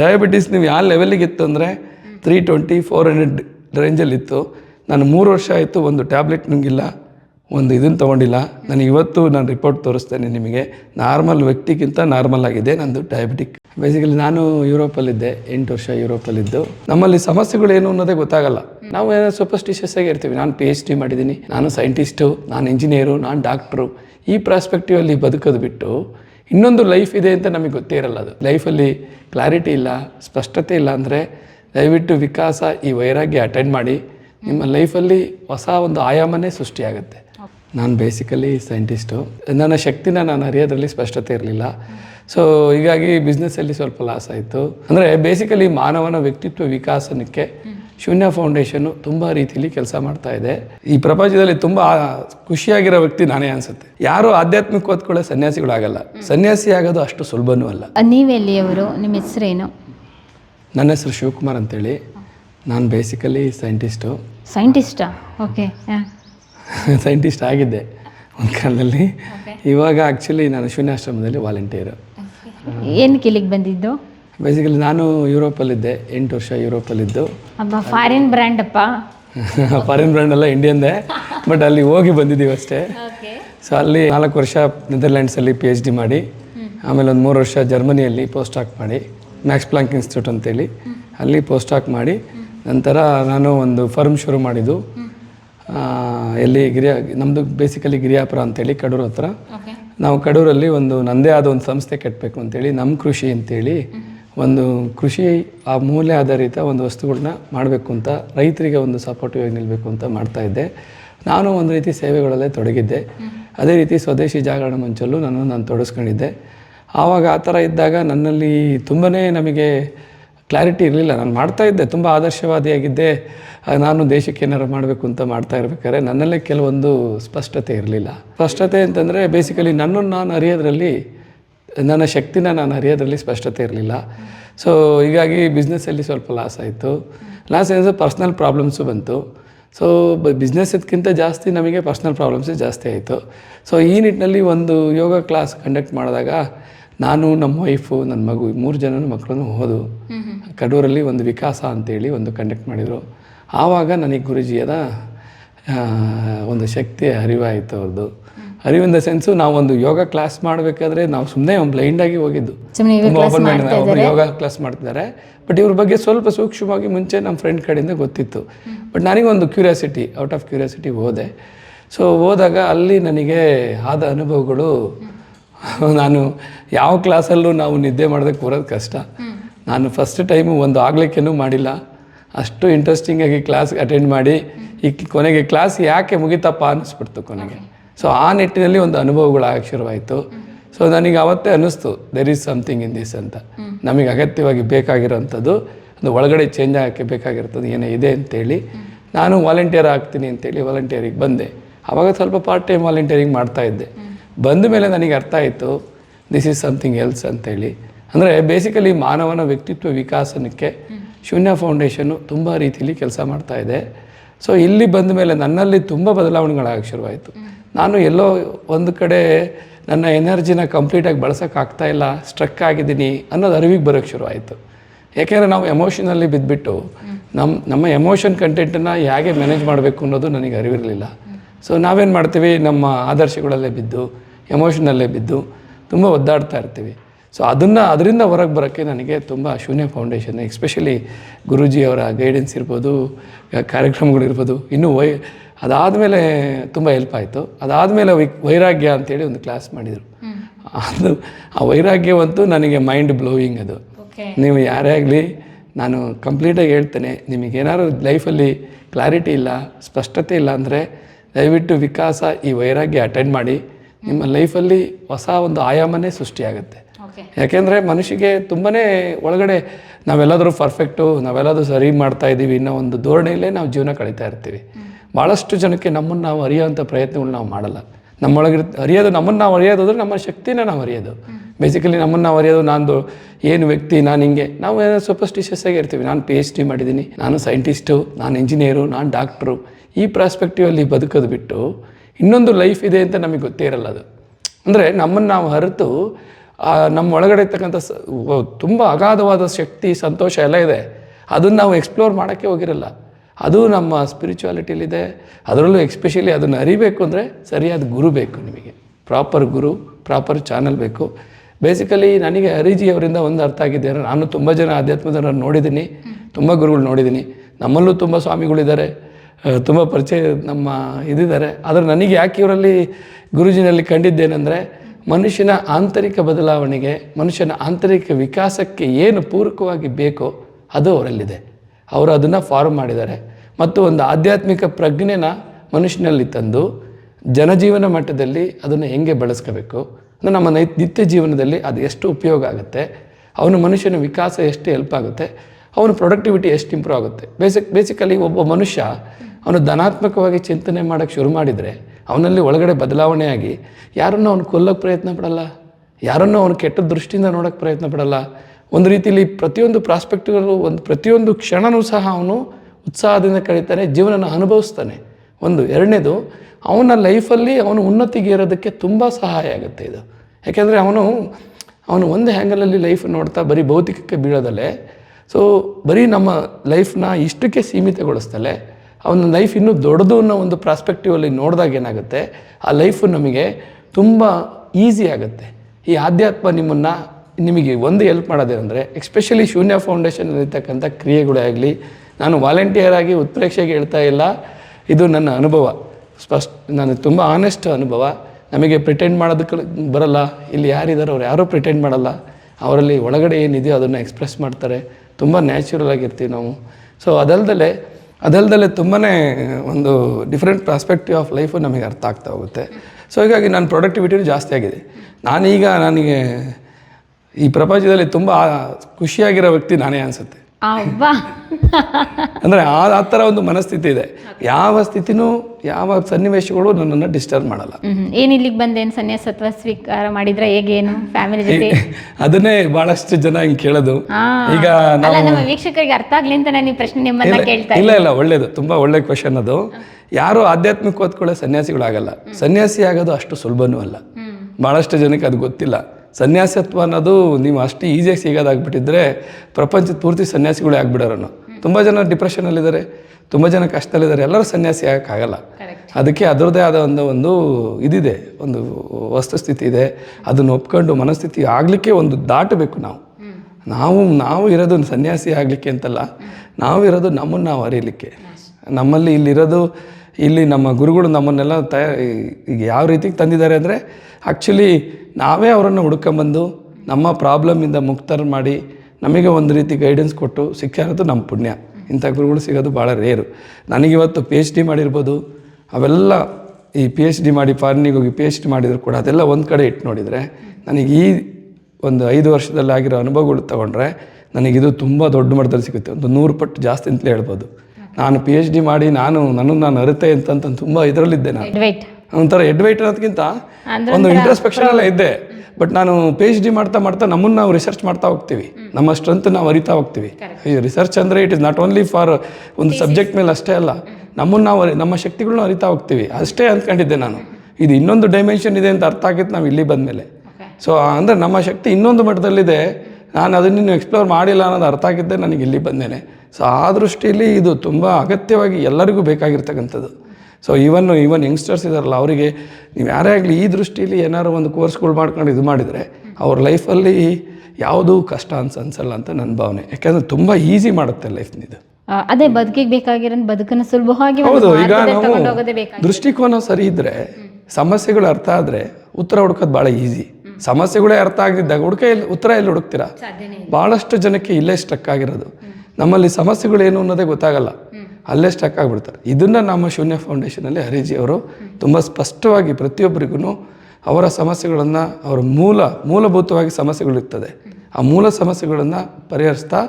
Diabetes ನೀವು ಯಾವ ಲೆವೆಲಿಗೆ ಇತ್ತು ಅಂದರೆ ತ್ರೀ ಟ್ವೆಂಟಿ ಫೋರ್ ಹಂಡ್ರೆಡ್ ರೇಂಜಲ್ಲಿತ್ತು ನಾನು ಮೂರು ವರ್ಷ ಆಯಿತು ಒಂದು ಟ್ಯಾಬ್ಲೆಟ್ ನುಂಗಿಲ್ಲ, ಒಂದು ಇದನ್ನು ತೊಗೊಂಡಿಲ್ಲ. ನಾನು ಇವತ್ತು ನಾನು ರಿಪೋರ್ಟ್ ತೋರಿಸ್ತೇನೆ ನಿಮಗೆ. ನಾರ್ಮಲ್ ವ್ಯಕ್ತಿಗಿಂತ ನಾರ್ಮಲ್ ಆಗಿದೆ ನಂದು ಡಯಾಬಿಟಿಕ್ ಬೇಸಿಕಲಿ ನಾನು ಯುರೋಪಲ್ಲಿದ್ದೆ, ಎಂಟು ವರ್ಷ ಯುರೋಪಲ್ಲಿದ್ದು. ನಮ್ಮಲ್ಲಿ ಸಮಸ್ಯೆಗಳು ಏನು ಅನ್ನೋದೇ ಗೊತ್ತಾಗಲ್ಲ. ನಾವು ಏನೋ ಸೂಪರ್ಸ್ಟಿಷಿಯಸ್ ಆಗಿ ಇರ್ತೀವಿ. ನಾನು ಪಿ ಎಚ್ ಡಿ ಮಾಡಿದ್ದೀನಿ, ನಾನು ಸೈಂಟಿಸ್ಟು ನಾನು ಇಂಜಿನಿಯರು ನಾನು ಡಾಕ್ಟ್ರು ಈ ಪ್ರಾಸ್ಪೆಕ್ಟಿವಲ್ಲಿ ಬದುಕೋದು ಬಿಟ್ಟು ಇನ್ನೊಂದು ಲೈಫ್ ಇದೆ ಅಂತ ನಮಗೆ ಗೊತ್ತೇ ಇರಲ್ಲ ಅದು. ಲೈಫಲ್ಲಿ ಕ್ಲಾರಿಟಿ ಇಲ್ಲ ಸ್ಪಷ್ಟತೆ ಇಲ್ಲ ಅಂದರೆ ದಯವಿಟ್ಟು ವಿಕಾಸ ಈ ವೈರಾಗ್ಯ ಅಟೆಂಡ್ ಮಾಡಿ. ನಿಮ್ಮ ಲೈಫಲ್ಲಿ ಹೊಸ ಒಂದು ಆಯಾಮನೇ ಸೃಷ್ಟಿಯಾಗುತ್ತೆ. ನಾನು ಬೇಸಿಕಲಿ ಸೈಂಟಿಸ್ಟು ನನ್ನ ಶಕ್ತಿನ ನಾನು ಅರಿಯೋದ್ರಲ್ಲಿ ಸ್ಪಷ್ಟತೆ ಇರಲಿಲ್ಲ. ಸೊ ಹೀಗಾಗಿ ಬಿಸ್ನೆಸ್ಸಲ್ಲಿ ಸ್ವಲ್ಪ ಲಾಸ್ ಆಯಿತು. ಅಂದರೆ ಬೇಸಿಕಲಿ ಮಾನವನ ವ್ಯಕ್ತಿತ್ವ ವಿಕಾಸನಕ್ಕೆ ಶೂನ್ಯ ಫೌಂಡೇಶನ್ನು ತುಂಬ ರೀತಿಯಲ್ಲಿ ಕೆಲಸ ಮಾಡ್ತಾ ಇದೆ. ಈ ಪ್ರಪಂಚದಲ್ಲಿ ತುಂಬ ಖುಷಿಯಾಗಿರೋ ವ್ಯಕ್ತಿ ನಾನೇ ಅನ್ಸುತ್ತೆ. ಯಾರು ಆಧ್ಯಾತ್ಮಿಕ ಓದ್ಕೊಳ್ಳೋ ಸನ್ಯಾಸಿಗಳಾಗಲ್ಲ. ಸನ್ಯಾಸಿ ಆಗೋದು ಅಷ್ಟು ಸುಲಭನೂ ಅಲ್ಲ. ನೀವೆಲ್ಲಿಯವರು ನಿಮ್ಮ ಹೆಸರೇನು ನನ್ನ ಹೆಸರು ಶಿವಕುಮಾರ್ ಅಂತೇಳಿ. ನಾನು ಬೇಸಿಕಲಿ ಸೈಂಟಿಸ್ಟು ಸೈಂಟಿಸ್ಟಾ ಓಕೆ ಸೈಂಟಿಸ್ಟ್ ಆಗಿದ್ದೆ ಒಂದು ಕಾಲದಲ್ಲಿ. ಇವಾಗ ಆ್ಯಕ್ಚುಲಿ ನಾನು ಶೂನ್ಯಾಶ್ರಮದಲ್ಲಿ ವಾಲಂಟಿಯರು ಏನು ಇಲ್ಲಿಗೆ ಬಂದಿದ್ದು? ಬೇಸಿಕಲಿ ನಾನು ಯುರೋಪಲ್ಲಿದ್ದೆ ಎಂಟು ವರ್ಷ ಯುರೋಪಲ್ಲಿದ್ದು ಫಾರಿನ್ ಬ್ರ್ಯಾಂಡ್ ಅಪ್ಪ. ಫಾರಿನ್ ಬ್ರ್ಯಾಂಡ್ ಅಲ್ಲ ಇಂಡಿಯನ್ದೇ ಬಟ್ ಅಲ್ಲಿ ಹೋಗಿ ಬಂದಿದ್ದೀವಿ ಅಷ್ಟೇ. ಸೊ ಅಲ್ಲಿ ನಾಲ್ಕು ವರ್ಷ ನೆದರ್ಲ್ಯಾಂಡ್ಸಲ್ಲಿ ಪಿ ಎಚ್ ಡಿ ಮಾಡಿ ಆಮೇಲೆ ಒಂದು ಮೂರು ವರ್ಷ ಜರ್ಮನಿಯಲ್ಲಿ ಪೋಸ್ಟ್ ಹಾಕ್ ಮಾಡಿ ಮ್ಯಾಕ್ಸ್ ಪ್ಲಾಂಕ್ ಇನ್ಸ್ಟಿಟ್ಯೂಟ್ ಅಂತೇಳಿ. ಅಲ್ಲಿ ಪೋಸ್ಟ್ ಹಾಕ್ ಮಾಡಿ ನಂತರ ನಾನು ಒಂದು ಫರ್ಮ್ ಶುರು ಮಾಡಿದ್ದು ಎಲ್ಲಿ ಗಿರಿಯ ನಮ್ಮದು ಬೇಸಿಕಲಿ ಗಿರಿಯಾಪುರ ಅಂತೇಳಿ ಕಡೂರು ಹತ್ರ. ನಾವು ಕಡೂರಲ್ಲಿ ಒಂದು ನನ್ನದೇ ಆದ ಒಂದು ಸಂಸ್ಥೆ ಕಟ್ಟಬೇಕು ಅಂತೇಳಿ ನಮ್ಮ ಕೃಷಿ ಅಂತೇಳಿ ಒಂದು ಕೃಷಿ ಆ ಮೂಲೆ ಆಧಾರಿತ ಒಂದು ವಸ್ತುಗಳನ್ನ ಮಾಡಬೇಕು ಅಂತ, ರೈತರಿಗೆ ಒಂದು ಸಪೋರ್ಟಿವ್ ಆಗಿ ನಿಲ್ಲಬೇಕು ಅಂತ ಮಾಡ್ತಾ ಇದ್ದೆ. ನಾನು ಒಂದು ರೀತಿ ಸೇವೆಗಳಲ್ಲೇ ತೊಡಗಿದ್ದೆ. ಅದೇ ರೀತಿ ಸ್ವದೇಶಿ ಜಾಗರಣ ಮಂಚಲ್ಲೂ ನಾನು ನಾನು ತೊಡಗಿಸ್ಕೊಂಡಿದ್ದೆ ಆವಾಗ ಆ ಥರ ಇದ್ದಾಗ ನನ್ನಲ್ಲಿ ತುಂಬಾ ನಮಗೆ ಕ್ಲಾರಿಟಿ ಇರಲಿಲ್ಲ. ನಾನು ಮಾಡ್ತಾ ಇದ್ದೆ, ತುಂಬ ಆದರ್ಶವಾದಿಯಾಗಿದ್ದೆ. ನಾನು ದೇಶಕ್ಕೆ ಏನಾರು ಮಾಡಬೇಕು ಅಂತ ಮಾಡ್ತಾ ಇರ್ಬೇಕಾದ್ರೆ ನನ್ನಲ್ಲೇ ಕೆಲವೊಂದು ಸ್ಪಷ್ಟತೆ ಇರಲಿಲ್ಲ. ಸ್ಪಷ್ಟತೆ ಅಂತಂದರೆ ಬೇಸಿಕಲಿ ನನ್ನನ್ನು ನಾನು ಅರಿಯೋದ್ರಲ್ಲಿ ನನ್ನ ಶಕ್ತಿನ ನಾನು ಅರಿಯೋದ್ರಲ್ಲಿ ಸ್ಪಷ್ಟತೆ ಇರಲಿಲ್ಲ. ಸೊ ಹೀಗಾಗಿ ಬಿಸ್ನೆಸ್ಸಲ್ಲಿ ಸ್ವಲ್ಪ ಲಾಸ್ ಆಯಿತು. ಲಾಸ್ ಅಂದರೆ ಪರ್ಸ್ನಲ್ ಪ್ರಾಬ್ಲಮ್ಸು ಬಂತು. ಸೊ ಬಿಸ್ನೆಸ್ಗಿಂತ ಜಾಸ್ತಿ ನಮಗೆ ಪರ್ಸ್ನಲ್ ಪ್ರಾಬ್ಲಮ್ಸೇ ಜಾಸ್ತಿ ಆಯಿತು. ಸೊ ಈ ನಿಟ್ಟಿನಲ್ಲಿ ಒಂದು ಯೋಗ ಕ್ಲಾಸ್ ಕಂಡಕ್ಟ್ ಮಾಡಿದಾಗ ನಾನು, ನಮ್ಮ ವೈಫು ನನ್ನ ಮಗು ಮೂರು ಜನ ಮಕ್ಕಳನ್ನು ಹೋದು. ಕಡೂರಲ್ಲಿ ಒಂದು ವಿಕಾಸ ಅಂತೇಳಿ ಒಂದು ಕಂಡಕ್ಟ್ ಮಾಡಿದರು. ಆವಾಗ ನನಗೆ ಗುರುಜಿಯದ ಒಂದು ಶಕ್ತಿ ಅರಿವಾಯಿತು ಅವ್ರದ್ದು ಅರಿವಿಂದ ಸೆನ್ಸು ನಾವು ಒಂದು ಯೋಗ ಕ್ಲಾಸ್ ಮಾಡಬೇಕಾದ್ರೆ ನಾವು ಸುಮ್ಮನೆ ಬ್ಲೈಂಡಾಗಿ ಹೋಗಿದ್ದು. ಒಬ್ಬರು ಯೋಗ ಕ್ಲಾಸ್ ಮಾಡ್ತಿದ್ದಾರೆ. ಬಟ್ ಇವ್ರ ಬಗ್ಗೆ ಸ್ವಲ್ಪ ಸೂಕ್ಷ್ಮವಾಗಿ ಮುಂಚೆ ನಮ್ಮ ಫ್ರೆಂಡ್ ಕಡೆಯಿಂದ ಗೊತ್ತಿತ್ತು. ಬಟ್ ನನಗೆ ಒಂದು ಕ್ಯೂರಿಯಾಸಿಟಿ ಔಟ್ ಆಫ್ ಕ್ಯೂರಿಯಾಸಿಟಿ ಹೋದೆ. ಸೊ ಹೋದಾಗ ಅಲ್ಲಿ ನನಗೆ ಆದ ಅನುಭವಗಳು ನಾನು ಯಾವ ಕ್ಲಾಸಲ್ಲೂ ನಾವು ನಿದ್ದೆ ಮಾಡೋದಕ್ಕೆ ಬರೋದು ಕಷ್ಟ. ನಾನು ಫಸ್ಟ್ ಟೈಮು ಒಂದು ಆಗ್ಲಿಕ್ಕೇನೂ ಮಾಡಿಲ್ಲ. ಅಷ್ಟು ಇಂಟ್ರೆಸ್ಟಿಂಗಾಗಿ ಕ್ಲಾಸ್ ಅಟೆಂಡ್ ಮಾಡಿ ಈ ಕೊನೆಗೆ ಕ್ಲಾಸ್ ಯಾಕೆ ಮುಗಿತಪ್ಪ ಅನ್ನಿಸ್ಬಿಡ್ತು ಕೊನೆಗೆ. ಸೊ ಆ ನಿಟ್ಟಿನಲ್ಲಿ ಒಂದು ಅನುಭವಗಳಾಗಕ್ಕೆ ಶುರುವಾಯಿತು. ಸೊ ನನಗೆ ಅವತ್ತೇ ಅನ್ನಿಸ್ತು there is something in this ಅಂತ. ನಮಗೆ ಅಗತ್ಯವಾಗಿ ಬೇಕಾಗಿರೋಂಥದ್ದು, ಒಂದು ಒಳಗಡೆ ಚೇಂಜ್ ಆಗೋಕ್ಕೆ ಬೇಕಾಗಿರ್ತದೆ ಏನೇ ಇದೆ ಅಂತೇಳಿ. ನಾನು ವಾಲಂಟಿಯರ್ ಆಗ್ತೀನಿ ಅಂತೇಳಿ ವಾಲಂಟಿಯರಿಗೆ ಬಂದೆ. ಆವಾಗ ಸ್ವಲ್ಪ ಪಾರ್ಟ್ ಟೈಮ್ ವಾಲಂಟಿಯರಿಂಗ್ ಮಾಡ್ತಾ ಇದ್ದೆ. ಬಂದ ಮೇಲೆ ನನಗೆ ಅರ್ಥ ಆಯಿತು ದಿಸ್ ಈಸ್ ಸಮಥಿಂಗ್ ಎಲ್ಸ್ ಅಂತೇಳಿ. ಅಂದರೆ ಬೇಸಿಕಲಿ ಮಾನವನ ವ್ಯಕ್ತಿತ್ವ ವಿಕಾಸನಕ್ಕೆ ಶೂನ್ಯ ಫೌಂಡೇಶನ್ನು ತುಂಬ ರೀತಿಯಲ್ಲಿ ಕೆಲಸ ಮಾಡ್ತಾ ಇದೆ. ಸೊ ಇಲ್ಲಿ ಬಂದ ಮೇಲೆ ನನ್ನಲ್ಲಿ ತುಂಬ ಬದಲಾವಣೆಗಳಾಗಕ್ಕೆ ಶುರುವಾಯಿತು. ನಾನು ಎಲ್ಲೋ ಒಂದು ಕಡೆ ನನ್ನ ಎನರ್ಜಿನ ಕಂಪ್ಲೀಟಾಗಿ ಬಳಸೋಕ್ಕಾಗ್ತಾ ಇಲ್ಲ, ಸ್ಟ್ರಕ್ ಆಗಿದ್ದೀನಿ ಅನ್ನೋದು ಅರಿವಿಗೆ ಬರೋಕ್ಕೆ ಶುರುವಾಯಿತು ಯಾಕೆಂದರೆ ನಾವು ಎಮೋಷನಲ್ಲಿ ಬಿದ್ದುಬಿಟ್ಟು ನಮ್ಮ ನಮ್ಮ ಎಮೋಷನ್ ಕಂಟೆಂಟನ್ನು ಹೇಗೆ ಮ್ಯಾನೇಜ್ ಮಾಡಬೇಕು ಅನ್ನೋದು ನನಗೆ ಅರಿವಿರಲಿಲ್ಲ. ಸೊ ನಾವೇನು ಮಾಡ್ತೀವಿ, ನಮ್ಮ ಆದರ್ಶಗಳಲ್ಲೇ ಬಿದ್ದು, ಎಮೋಷನಲ್ಲೇ ಬಿದ್ದು ತುಂಬ ಒದ್ದಾಡ್ತಾ ಇರ್ತೀವಿ. ಸೊ ಅದನ್ನು ಅದರಿಂದ ಹೊರಗೆ ಬರೋಕ್ಕೆ ನನಗೆ ತುಂಬ ಶೂನ್ಯ ಫೌಂಡೇಶನ್, ಎಸ್ಪೆಷಲಿ ಗುರೂಜಿಯವರ ಗೈಡೆನ್ಸ್ ಇರ್ಬೋದು, ಕಾರ್ಯಕ್ರಮಗಳಿರ್ಬೋದು, ಇನ್ನೂ ವೈ ಅದಾದಮೇಲೆ ತುಂಬ ಹೆಲ್ಪ್ ಆಯಿತು. ಅದಾದಮೇಲೆ ವೈ ವೈರಾಗ್ಯ ಅಂತೇಳಿ ಒಂದು ಕ್ಲಾಸ್ ಮಾಡಿದರು. ಅದು ಆ ವೈರಾಗ್ಯವಂತೂ ನನಗೆ ಮೈಂಡ್ ಬ್ಲೋವಿಂಗ್ ಅದು. ನೀವು ಯಾರೇ ಆಗಲಿ ನಾನು ಕಂಪ್ಲೀಟಾಗಿ ಹೇಳ್ತೇನೆ ನಿಮಗೇನಾದ್ರು ಲೈಫಲ್ಲಿ ಕ್ಲಾರಿಟಿ ಇಲ್ಲ ಸ್ಪಷ್ಟತೆ ಇಲ್ಲ ಅಂದರೆ ದಯವಿಟ್ಟು ವಿಕಾಸ ಈ ವೈರಾಗ್ಯ ಅಟೆಂಡ್ ಮಾಡಿ. ನಿಮ್ಮ ಲೈಫಲ್ಲಿ ಹೊಸ ಒಂದು ಆಯಾಮನೇ ಸೃಷ್ಟಿಯಾಗುತ್ತೆ. ಯಾಕೆಂದರೆ ಮನುಷ್ಯಗೆ ತುಂಬಾ ಒಳಗಡೆ ನಾವೆಲ್ಲಾದರೂ ಪರ್ಫೆಕ್ಟು ನಾವೆಲ್ಲಾದರೂ ಸರಿ ಮಾಡ್ತಾ ಇದ್ದೀವಿ ಅನ್ನೋ ಒಂದು ಧೋರಣೆಯಲ್ಲೇ ನಾವು ಜೀವನ ಕಳೀತಾ ಇರ್ತೀವಿ. ಭಾಳಷ್ಟು ಜನಕ್ಕೆ ನಮ್ಮನ್ನು ನಾವು ಅರಿಯೋವಂಥ ಪ್ರಯತ್ನಗಳು ನಾವು ಮಾಡಲ್ಲ. ನಮ್ಮೊಳಗಿರ್, ಅರಿಯೋದು ನಮ್ಮನ್ನು ನಾವು ಅರಿಯೋದಾದ್ರೆ ನಮ್ಮ ಶಕ್ತಿನ ನಾವು ಅರಿಯೋದು. ಬೇಸಿಕಲಿ ನಮ್ಮನ್ನು ನಾವು ಅರಿಯೋದು ನಾನು ಏನು ವ್ಯಕ್ತಿ, ನಾನು ಹಿಂಗೆ. ನಾವು ಏನೋ ಸೂಪರ್ಸ್ಟಿಷಿಯಸ್ ಆಗಿ ಇರ್ತೀವಿ. ನಾನು ಪಿ ಎಚ್ ಡಿ ಮಾಡಿದ್ದೀನಿ, ನಾನು ಸೈಂಟಿಸ್ಟು ನಾನು ಇಂಜಿನಿಯರು ನಾನು ಡಾಕ್ಟ್ರು ಈ ಪ್ರಾಸ್ಪೆಕ್ಟಿವಲ್ಲಿ ಬದುಕೋದು ಬಿಟ್ಟು ಇನ್ನೊಂದು ಲೈಫ್ ಇದೆ ಅಂತ ನಮಗೆ ಗೊತ್ತೇ ಇರಲ್ಲ ಅದು. ಅಂದರೆ ನಮ್ಮನ್ನು ನಾವು ಅರಿತು, ಆ, ನಮ್ಮ ಒಳಗಡೆ ಇರ್ತಕ್ಕಂಥ ಸ ತುಂಬ ಅಗಾಧವಾದ ಶಕ್ತಿ, ಸಂತೋಷ ಎಲ್ಲ ಇದೆ. ಅದನ್ನು ನಾವು ಎಕ್ಸ್ಪ್ಲೋರ್ ಮಾಡೋಕ್ಕೆ ಹೋಗಿರಲ್ಲ. ಅದು ನಮ್ಮ ಸ್ಪಿರಿಚುವಾಲಿಟಿಲಿದೆ ಅದರಲ್ಲೂ ಎಕ್ಸ್ಪೆಷಲಿ ಅದನ್ನು ಅರಿಬೇಕು ಅಂದರೆ ಸರಿಯಾದ ಗುರು ಬೇಕು ನಿಮಗೆ. ಪ್ರಾಪರ್ ಗುರು ಪ್ರಾಪರ್ ಚಾನಲ್ ಬೇಕು. ಬೇಸಿಕಲಿ ನನಗೆ ಹರಿಜಿ ಅವರಿಂದ ಒಂದು ಅರ್ಥ ಆಗಿದೆ ನಾನು ತುಂಬ ಜನ ಆಧ್ಯಾತ್ಮದವ್ರನ್ನ ನೋಡಿದ್ದೀನಿ. ತುಂಬ ಗುರುಗಳು ನೋಡಿದ್ದೀನಿ. ನಮ್ಮಲ್ಲೂ ತುಂಬ ಸ್ವಾಮಿಗಳಿದ್ದಾರೆ. ತುಂಬ ಪರಿಚಯ ನಮ್ಮ ಇದಿದ್ದಾರೆ. ಆದರೆ ನನಗೆ ಯಾಕೆ ಇವರಲ್ಲಿ ಗುರುಜಿನಲ್ಲಿ ಕಂಡಿದ್ದೇನೆಂದರೆ ಮನುಷ್ಯನ ಆಂತರಿಕ ಬದಲಾವಣೆಗೆ, ಮನುಷ್ಯನ ಆಂತರಿಕ ವಿಕಾಸಕ್ಕೆ ಏನು ಪೂರಕವಾಗಿ ಬೇಕೋ ಅದು ಅವರಲ್ಲಿದೆ. ಅವರು ಅದನ್ನು ಫಾರ್ಮ್ ಮಾಡಿದ್ದಾರೆ. ಮತ್ತು ಒಂದು ಆಧ್ಯಾತ್ಮಿಕ ಪ್ರಜ್ಞೆನ ಮನುಷ್ಯನಲ್ಲಿ ತಂದು ಜನಜೀವನ ಮಟ್ಟದಲ್ಲಿ ಅದನ್ನು ಹೆಂಗೆ ಬಳಸ್ಕೋಬೇಕು? ನಮ್ಮ ನೈ ನಿತ್ಯ ಜೀವನದಲ್ಲಿ ಅದು ಎಷ್ಟು ಉಪಯೋಗ ಆಗುತ್ತೆ? ಅವನು ಮನುಷ್ಯನ ವಿಕಾಸ ಎಷ್ಟು ಹೆಲ್ಪ್ ಆಗುತ್ತೆ? ಅವನ ಪ್ರೊಡಕ್ಟಿವಿಟಿ ಎಷ್ಟು ಇಂಪ್ರೂವ್ ಆಗುತ್ತೆ? ಬೇಸಿಕ್ ಬೇಸಿಕಲಿ ಒಬ್ಬ ಮನುಷ್ಯ ಅವನು ಧನಾತ್ಮಕವಾಗಿ ಚಿಂತನೆ ಮಾಡೋಕ್ಕೆ ಶುರು ಮಾಡಿದರೆ ಅವನಲ್ಲಿ ಒಳಗಡೆ ಬದಲಾವಣೆಯಾಗಿ ಯಾರನ್ನು ಅವನು ಕೊಲ್ಲೋಕ್ಕೆ ಪ್ರಯತ್ನ ಪಡಲ್ಲ. ಯಾರನ್ನೂ ಅವನು ಕೆಟ್ಟ ದೃಷ್ಟಿಯಿಂದ ನೋಡೋಕ್ಕೆ ಪ್ರಯತ್ನ ಪಡಲ್ಲ. ಒಂದು ರೀತಿಯಲ್ಲಿ ಪ್ರತಿಯೊಂದು ಪ್ರಾಸ್ಪೆಕ್ಟ್ಗಳು ಒಂದು ಪ್ರತಿಯೊಂದು ಕ್ಷಣನೂ ಸಹ ಅವನು ಉತ್ಸಾಹದಿಂದ ಕಳೀತಾನೆ, ಜೀವನನ ಅನುಭವಿಸ್ತಾನೆ. ಒಂದು. ಎರಡನೇದು, ಅವನ ಲೈಫಲ್ಲಿ ಅವನು ಉನ್ನತಿಗೆ ಇರೋದಕ್ಕೆ ತುಂಬ ಸಹಾಯ ಆಗುತ್ತೆ ಇದು. ಯಾಕೆಂದರೆ ಅವನು ಅವನು ಒಂದು ಹ್ಯಾಂಗಲಲ್ಲಿ ಲೈಫ್ ನೋಡ್ತಾ ಬರೀ ಭೌತಿಕಕ್ಕೆ ಬೀಳೋದಲ್ಲೇ, ಸೊ ಬರೀ ನಮ್ಮ ಲೈಫ್ನ ಇಷ್ಟಕ್ಕೆ ಸೀಮಿತಗೊಳಿಸ್ತಲೆ ಅವನ ಲೈಫ್ ಇನ್ನೂ ದೊಡ್ಡದು ಅನ್ನೋ ಒಂದು ಪ್ರಾಸ್ಪೆಕ್ಟಿವಲ್ಲಿ ನೋಡಿದಾಗ ಏನಾಗುತ್ತೆ, ಆ ಲೈಫು ನಮಗೆ ತುಂಬ ಈಸಿ ಆಗುತ್ತೆ. ಈ ಆಧ್ಯಾತ್ಮ ನಿಮ್ಮನ್ನು ನಿಮಗೆ ಒಂದು ಹೆಲ್ಪ್ ಮಾಡೋದೇನೆಂದರೆ ಎಕ್ಸ್ಪೆಷಲಿ ಶೂನ್ಯ ಫೌಂಡೇಶನ್ ಇರ್ತಕ್ಕಂಥ ಕ್ರಿಯೆಗಳೇ ಆಗಲಿ, ನಾನು ವಾಲಂಟಿಯರ್ ಆಗಿ ಉತ್ಪ್ರೇಕ್ಷೆಗೆ ಹೇಳ್ತಾ ಇಲ್ಲ, ಇದು ನನ್ನ ಅನುಭವ. ಸ್ಪಷ್ಟ, ನಾನು ತುಂಬ ಆನೆಸ್ಟ್ ಅನುಭವ. ನಮಗೆ ಪ್ರಿಟೆಂಡ್ ಮಾಡೋದಕ್ಕೆ ಬರಲ್ಲ, ಇಲ್ಲಿ ಯಾರಿದ್ದಾರೆ ಅವ್ರು ಯಾರೂ ಪ್ರಿಟೆಂಡ್ ಮಾಡಲ್ಲ. ಅವರಲ್ಲಿ ಒಳಗಡೆ ಏನಿದೆಯೋ ಅದನ್ನು ಎಕ್ಸ್ಪ್ರೆಸ್ ಮಾಡ್ತಾರೆ. ತುಂಬ ನ್ಯಾಚುರಲ್ ಆಗಿರ್ತೀವಿ ನಾವು. ಸೊ ಅದಲ್ದಲೆ ಅದಲ್ದಲೆ ತುಂಬಾ ಒಂದು ಡಿಫ್ರೆಂಟ್ ಪ್ರಾಸ್ಪೆಕ್ಟಿವ್ ಆಫ್ ಲೈಫು ನಮಗೆ ಅರ್ಥ ಆಗ್ತಾ ಹೋಗುತ್ತೆ. ಸೊ ಹೀಗಾಗಿ ನನ್ನ ಪ್ರೊಡಕ್ಟಿವಿಟಿನೂ ಜಾಸ್ತಿ ಆಗಿದೆ. ನಾನೀಗ ನನಗೆ ಈ ಪ್ರಪಂಚದಲ್ಲಿ ತುಂಬ ಖುಷಿಯಾಗಿರೋ ವ್ಯಕ್ತಿ ನಾನೇ ಅನ್ಸುತ್ತೆ. ಅಂದರೆ ಆ ಆ ಥರ ಒಂದು ಮನಸ್ಥಿತಿ ಇದೆ. ಯಾವ ಸ್ಥಿತಿನೂ ಯಾವ ಸನ್ನಿವೇಶಗಳು ನನ್ನನ್ನು ಡಿಸ್ಟರ್ಬ್ ಮಾಡಲ್ಲ. ಏನು ಇಲ್ಲಿಗೆ ಬಂದೇನು ಸನ್ಯಾಸತ್ವ ಸ್ವೀಕಾರ ಮಾಡಿದ್ರೆ ಹೇಗೇನು? ಫ್ಯಾಮಿಲಿ ಜೊತೆ? ಅದನ್ನೇ ಭಾಳಷ್ಟು ಜನ ಹಿಂಗೆ ಕೇಳೋದು. ಈಗ ನಾವು ನಮ್ಮ ವೀಕ್ಷಕರಿಗೆ ಅರ್ಥ ಆಗ್ಲಿ ಅಂತ ನಾನು ಈ ಪ್ರಶ್ನೆ ನಿಮ್ಮನ್ನ ಕೇಳ್ತಾ ಇಲ್ಲ ಇಲ್ಲ ಒಳ್ಳೇದು. ತುಂಬ ಒಳ್ಳೆ ಕ್ವಶನ್ ಅದು. ಯಾರು ಆಧ್ಯಾತ್ಮಿಕ ಓದ್ಕೊಳ್ಳೋ ಸನ್ಯಾಸಿಗಳಾಗಲ್ಲ. ಸನ್ಯಾಸಿ ಆಗೋದು ಅಷ್ಟು ಸುಲಭನೂ ಅಲ್ಲ. ಭಾಳಷ್ಟು ಜನಕ್ಕೆ ಅದು ಗೊತ್ತಿಲ್ಲ. ಸನ್ಯಾಸತ್ವ ಅನ್ನೋದು ನೀವು ಅಷ್ಟು ಈಸಿಯಾಗಿ ಸಿಗೋದಾಗ್ಬಿಟ್ಟಿದ್ರೆ ಪ್ರಪಂಚದ ಪೂರ್ತಿ ಸನ್ಯಾಸಿಗಳೇ ಆಗ್ಬಿಡೋರನ್ನು. ತುಂಬ ಜನ ಡಿಪ್ರೆಷನಲ್ಲಿದ್ದಾರೆ ತುಂಬ ಜನ ಕಷ್ಟದಲ್ಲಿದ್ದಾರೆ ಎಲ್ಲರೂ ಸನ್ಯಾಸಿ ಆಗೋಕ್ಕಾಗಲ್ಲ ಅದಕ್ಕೆ ಅದರದ್ದೇ ಆದ ಒಂದು ಒಂದು ಇದಿದೆ ಒಂದು ವಸ್ತುಸ್ಥಿತಿ ಇದೆ. ಅದನ್ನು ಒಪ್ಕೊಂಡು ಮನಸ್ಥಿತಿ ಆಗಲಿಕ್ಕೆ ಒಂದು ದಾಟಬೇಕು ನಾವು. ನಾವು ನಾವು ಇರೋದು ಸನ್ಯಾಸಿ ಆಗಲಿಕ್ಕೆ ಅಂತಲ್ಲ ನಾವು ಇರೋದು ನಮ್ಮನ್ನು ನಾವು ಅರಿಯಲಿಕ್ಕೆ. ನಮ್ಮಲ್ಲಿ ಇಲ್ಲಿರೋದು ಇಲ್ಲಿ ನಮ್ಮ ಗುರುಗಳು ನಮ್ಮನ್ನೆಲ್ಲ ತಯ ಈಗ ಯಾವ ರೀತಿಗೆ ತಂದಿದ್ದಾರೆ ಅಂದರೆ ಆ್ಯಕ್ಚುಲಿ ನಾವೇ ಅವರನ್ನು ಹುಡ್ಕೊಂಬಂದು ನಮ್ಮ ಪ್ರಾಬ್ಲಮಿಂದ ಮುಕ್ತರು ಮಾಡಿ ನಮಗೆ ಒಂದು ರೀತಿ ಗೈಡೆನ್ಸ್ ಕೊಟ್ಟು ಸಿಕ್ಕಿರೋದು ನಮ್ಮ ಪುಣ್ಯ. ಇಂಥ ಗುರುಗಳು ಸಿಗೋದು ಭಾಳ ರೇರು ನನಗಿವತ್ತು ಪಿ ಎಚ್ ಡಿ ಮಾಡಿರ್ಬೋದು, ಅವೆಲ್ಲ ಈ ಪಿ ಎಚ್ ಡಿ ಮಾಡಿ ಫಾರಿನಿಗೆ ಹೋಗಿ ಪಿ ಎಚ್ ಡಿ ಮಾಡಿದ್ರು ಕೂಡ ಅದೆಲ್ಲ ಒಂದು ಕಡೆ ಇಟ್ಟು ನೋಡಿದರೆ ನನಗೆ ಈ ಒಂದು ಐದು ವರ್ಷದಲ್ಲಿ ಆಗಿರೋ ಅನುಭವಗಳು ತಗೊಂಡ್ರೆ ನನಗಿದು ತುಂಬ ದೊಡ್ಡ ಮಟ್ಟದಲ್ಲಿ ಸಿಗುತ್ತೆ. ಒಂದು ನೂರು ಪಟ್ಟು ಜಾಸ್ತಿ ಅಂತಲೇ ಹೇಳ್ಬೋದು. ನಾನು ಪಿ ಎಚ್ ಡಿ ಮಾಡಿ ನಾನು ನನ್ನನ್ನು ನಾನು ಅರಿತೆ ಅಂತಂತ ತುಂಬ ಇದರಲ್ಲಿದ್ದೆ ನಾನು. ಒಂಥರ ಎಡ್ವೈಟ್ ಅನ್ನೋದಕ್ಕಿಂತ ಒಂದು ಇಂಟ್ರಸ್ಪೆಕ್ಷನ್ ಎಲ್ಲ ಇದ್ದೆ ಬಟ್ ನಾನು ಪಿ ಎಚ್ ಡಿ ಮಾಡ್ತಾ ಮಾಡ್ತಾ ನಮ್ಮನ್ನು ನಾವು ರಿಸರ್ಚ್ ಮಾಡ್ತಾ ಹೋಗ್ತೀವಿ. ನಮ್ಮ ಸ್ಟ್ರೆಂತ್ ನಾವು ಅರಿತಾ ಹೋಗ್ತೀವಿ. ಈ ರಿಸರ್ಚ್ ಅಂದರೆ it is not only for ಒಂದು ಸಬ್ಜೆಕ್ಟ್ ಮೇಲೆ ಅಷ್ಟೇ ಅಲ್ಲ ನಮ್ಮನ್ನು ನಾವು ನಮ್ಮ ಶಕ್ತಿಗಳನ್ನ ಅರಿತಾ ಹೋಗ್ತೀವಿ. ಅಷ್ಟೇ ಅಂದ್ಕೊಂಡಿದ್ದೆ ನಾನು. ಇದು ಇನ್ನೊಂದು ಡೈಮೆನ್ಷನ್ ಇದೆ ಅಂತ ಅರ್ಥ ಆಗಿತ್ತು ನಾವು ಇಲ್ಲಿ ಬಂದಮೇಲೆ. ಸೊ ಅಂದರೆ ನಮ್ಮ ಶಕ್ತಿ ಇನ್ನೊಂದು ಮಟ್ಟದಲ್ಲಿದೆ. ನಾನು ಅದನ್ನು ಎಕ್ಸ್ಪ್ಲೋರ್ ಮಾಡಿಲ್ಲ ಅನ್ನೋದು ಅರ್ಥ ಆಗಿದ್ದೆ ನನಗೆ ಇಲ್ಲಿ ಬಂದೇನೆ ಸೊ ಆ ದೃಷ್ಟಿಯಲ್ಲಿ ಇದು ತುಂಬ ಅಗತ್ಯವಾಗಿ ಎಲ್ಲರಿಗೂ ಬೇಕಾಗಿರ್ತಕ್ಕಂಥದ್ದು. ಸೊ ಇವನ್ ಇವನ್ ಯಂಗ್ಸ್ಟರ್ಸ್ ಇದಾರಲ್ಲ ಅವರಿಗೆ ನೀವು ಯಾರೇ ಆಗಲಿ ಈ ದೃಷ್ಟಿಲಿ ಏನಾರು ಒಂದು ಕೋರ್ಸ್ಗಳು ಮಾಡ್ಕೊಂಡು ಇದು ಮಾಡಿದರೆ ಅವ್ರ ಲೈಫಲ್ಲಿ ಯಾವುದೂ ಕಷ್ಟ ಅನ್ಸ ಅನ್ಸಲ್ಲ ಅಂತ ನನ್ನ ಭಾವನೆ. ಯಾಕಂದ್ರೆ ತುಂಬ ಈಸಿ ಮಾಡುತ್ತೆ ಲೈಫ್ನಿದು ಅದೇ ಬದುಕಿಗೆ ಬೇಕಾಗಿರೋ ಬದುಕನ್ನು ಸುಲಭವಾಗಿ ಹೌದು ಈಗ ನಾವು ದೃಷ್ಟಿಕೋನ ಸರಿ ಇದ್ರೆ ಸಮಸ್ಯೆಗಳು ಅರ್ಥ ಆದರೆ ಉತ್ತರ ಹುಡುಕೋದು ಭಾಳ ಈಸಿ ಸಮಸ್ಯೆಗಳೇ ಅರ್ಥ ಆಗದಿದ್ದಾಗ ಹುಡುಕ ಎಲ್ಲಿ ಉತ್ತರ ಎಲ್ಲಿ ಹುಡುಕ್ತೀರಾ? ಭಾಳಷ್ಟು ಜನಕ್ಕೆ ಇಲ್ಲೇ ಸ್ಟಕ್ ಆಗಿರೋದು. ನಮ್ಮಲ್ಲಿ ಸಮಸ್ಯೆಗಳೇನು ಅನ್ನೋದೇ ಗೊತ್ತಾಗಲ್ಲ. ಅಲ್ಲೇ ಸ್ಟಕ್ ಆಗಿಬಿಡ್ತಾರೆ. ಇದನ್ನು ನಮ್ಮ ಶೂನ್ಯ ಫೌಂಡೇಶನಲ್ಲಿ ಹರಿಜಿ ಅವರು ತುಂಬ ಸ್ಪಷ್ಟವಾಗಿ ಪ್ರತಿಯೊಬ್ಬರಿಗೂ ಅವರ ಸಮಸ್ಯೆಗಳನ್ನು ಅವರ ಮೂಲ, ಮೂಲಭೂತವಾಗಿ ಸಮಸ್ಯೆಗಳಿರ್ತದೆ. ಆ ಮೂಲ ಸಮಸ್ಯೆಗಳನ್ನು ಪರಿಹರಿಸ್ತಾ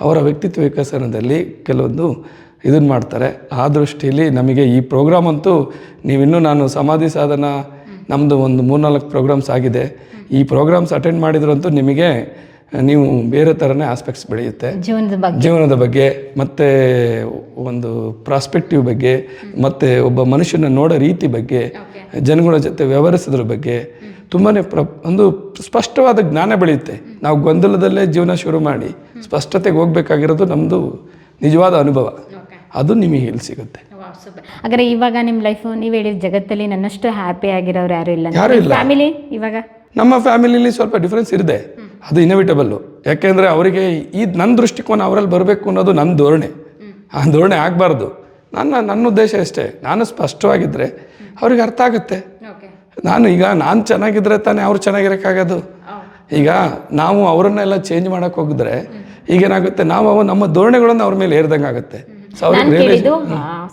ಅವರ ವ್ಯಕ್ತಿತ್ವ ವಿಕಸನದಲ್ಲಿ ಕೆಲವೊಂದು ಇದನ್ನು ಮಾಡ್ತಾರೆ. ಆ ದೃಷ್ಟಿಯಲ್ಲಿ ನಮಗೆ ಈ ಪ್ರೋಗ್ರಾಮ್ ಅಂತೂ ನೀವಿನ್ನೂ ನಾನು ಸಮಾಧಿ ಸಾಧನ ನಮ್ಮದು ಒಂದು ಮೂರ್ನಾಲ್ಕು ಪ್ರೋಗ್ರಾಮ್ಸ್ ಆಗಿದೆ. ಈ ಪ್ರೋಗ್ರಾಮ್ಸ್ ಅಟೆಂಡ್ ಮಾಡಿದ್ರಂತೂ ನಿಮಗೆ ನೀವು ಬೇರೆ ಥರನೇ ಆಸ್ಪೆಕ್ಟ್ಸ್ ಬೆಳೆಯುತ್ತೆ. ಜೀವನದ ಬಗ್ಗೆ. ಜೀವನದ ಬಗ್ಗೆ ಮತ್ತು ಒಂದು ಪ್ರಾಸ್ಪೆಕ್ಟಿವ್ ಬಗ್ಗೆ ಮತ್ತು ಒಬ್ಬ ಮನುಷ್ಯನ ನೋಡೋ ರೀತಿ ಬಗ್ಗೆ ಜನಗಳ ಜೊತೆ ವ್ಯವಹರಿಸೋದ್ರ ಬಗ್ಗೆ ತುಂಬಾ ಪ್ರ ಒಂದು ಸ್ಪಷ್ಟವಾದ ಜ್ಞಾನ ಬೆಳೆಯುತ್ತೆ. ನಾವು ಗೊಂದಲದಲ್ಲೇ ಜೀವನ ಶುರು ಮಾಡಿ ಸ್ಪಷ್ಟತೆಗೆ ಹೋಗ್ಬೇಕಾಗಿರೋದು ನಮ್ಮದು ನಿಜವಾದ ಅನುಭವ. ಅದು ನಿಮಗೆ ಇಲ್ಲಿ ಸಿಗುತ್ತೆ. ಹಾಗಾದ್ರೆ ಇವಾಗ ನಿಮ್ಮ ಲೈಫ್ ನೀವು ಹೇಳಿದ ಜಗತ್ತಲ್ಲಿ ನನ್ನಷ್ಟು ಹ್ಯಾಪಿ ಆಗಿರೋರು ಯಾರು ಇಲ್ಲ. ಯಾರೂ ಇಲ್ಲ. ಫ್ಯಾಮಿಲಿ ಇವಾಗ? ನಮ್ಮ ಫ್ಯಾಮಿಲಿಲಿ ಸ್ವಲ್ಪ ಡಿಫ್ರೆನ್ಸ್ ಇದೆ. ಅದು ಇನವಿಟಬಲ್ಲು ಯಾಕೆಂದರೆ ಅವರಿಗೆ ಈ ನನ್ನ ದೃಷ್ಟಿಕೋನ ಅವರಲ್ಲಿ ಬರಬೇಕು ಅನ್ನೋದು ನನ್ನ ಧೋರಣೆ. ಆ ಧೋರಣೆ ಆಗಬಾರ್ದು. ನನ್ನ ನನ್ನ ಉದ್ದೇಶ ಅಷ್ಟೇ ನಾನು ಸ್ಪಷ್ಟವಾಗಿದ್ದರೆ ಅವ್ರಿಗೆ ಅರ್ಥ ಆಗುತ್ತೆ. ನಾನು ಈಗ ನಾನು ಚೆನ್ನಾಗಿದ್ರೆ ತಾನೇ ಅವ್ರು ಚೆನ್ನಾಗಿರೋಕ್ಕಾಗೋದು ಈಗ ನಾವು ಅವರನ್ನೆಲ್ಲ ಚೇಂಜ್ ಮಾಡೋಕೆ ಹೋಗಿದ್ರೆ ಈಗೇನಾಗುತ್ತೆ? ನಾವು ಅವು ನಮ್ಮ ಧೋರಣೆಗಳನ್ನು ಅವ್ರ ಮೇಲೆ ಏರ್ದಂಗೆ ಆಗುತ್ತೆ.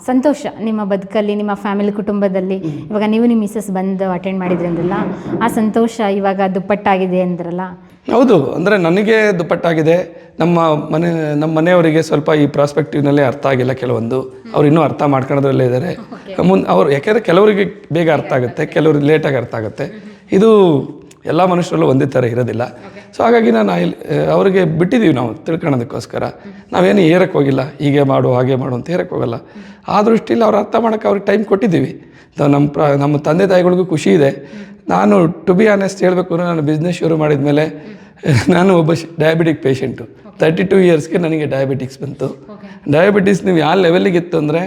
ಸಂತೋಷ. ನಿಮ್ಮ ಬದುಕಲ್ಲಿ ನಿಮ್ಮ ಫ್ಯಾಮಿಲಿ ಕುಟುಂಬದಲ್ಲಿ. ಇವಾಗ ನೀವು ನಿಮ್ಮ ಮಿಸಸ್ ಬಂದು ಅಟೆಂಡ್ ಮಾಡಿದ್ರಿ ಅಂದ್ರಲ್ಲ ಆ ಸಂತೋಷ ಇವಾಗ ದುಪ್ಪಟ್ಟಾಗಿದೆ ಅಂದ್ರಲ್ಲ ಹೌದು ಅಂದರೆ ನನಗೆ ದುಪ್ಪಟ್ಟಾಗಿದೆ. ನಮ್ಮ ಮನೆ ನಮ್ಮ ಮನೆಯವರಿಗೆ ಸ್ವಲ್ಪ ಈ ಪ್ರಾಸ್ಪೆಕ್ಟಿವ್ನಲ್ಲೇ ಅರ್ಥ ಆಗಿಲ್ಲ ಕೆಲವೊಂದು. ಅವ್ರು ಇನ್ನೂ ಅರ್ಥ ಮಾಡ್ಕೊಳ್ಳೋದ್ರಲ್ಲೇ ಇದ್ದಾರೆ ಮುಂದೆ ಅವ್ರು ಯಾಕೆಂದರೆ ಕೆಲವರಿಗೆ ಬೇಗ ಅರ್ಥ ಆಗುತ್ತೆ ಕೆಲವ್ರಿಗೆ ಲೇಟಾಗಿ ಅರ್ಥ ಆಗುತ್ತೆ. ಇದು ಎಲ್ಲ ಮನುಷ್ಯರಲ್ಲೂ ಒಂದೇ ಥರ ಇರೋದಿಲ್ಲ. ಸೊ ಹಾಗಾಗಿ ನಾನು ಇಲ್ಲಿ ಅವರಿಗೆ ಬಿಟ್ಟಿದ್ದೀವಿ ನಾವು ತಿಳ್ಕೊಳ್ಳೋದಕ್ಕೋಸ್ಕರ. ನಾವೇನು ಏರಕ್ಕೆ ಹೋಗಿಲ್ಲ, ಹೀಗೆ ಮಾಡು, ಹಾಗೆ ಮಾಡು ಅಂತ ಏರಕ್ಕೆ ಹೋಗಲ್ಲ. ಆ ದೃಷ್ಟಿಯಲ್ಲಿ ಅವ್ರು ಅರ್ಥ ಮಾಡೋಕ್ಕೆ ಅವ್ರಿಗೆ ಟೈಮ್ ಕೊಟ್ಟಿದ್ದೀವಿ. ನಮ್ಮ ಪ್ರ, ನಮ್ಮ ತಂದೆ ತಾಯಿಗಳಿಗೂ ಖುಷಿ ಇದೆ. ನಾನು ಟು ಬಿ ಆನೆಸ್ಟ್ ಹೇಳಬೇಕು ಅಂದರೆ ನಾನು ಬಿಸ್ನೆಸ್ ಶುರು ಮಾಡಿದ ಮೇಲೆ, ನಾನು ಒಬ್ಬ ಡಯಾಬಿಟಿಕ್ ಪೇಷೆಂಟು ತರ್ಟಿ ಟು ಇಯರ್ಸ್ಗೆ ನನಗೆ ಡಯಾಬಿಟಿಕ್ಸ್ ಬಂತು. ಡಯಾಬಿಟಿಸ್ ನೀವು ಯಾವ ಲೆವೆಲಿಗೆ ಇತ್ತು ಅಂದರೆ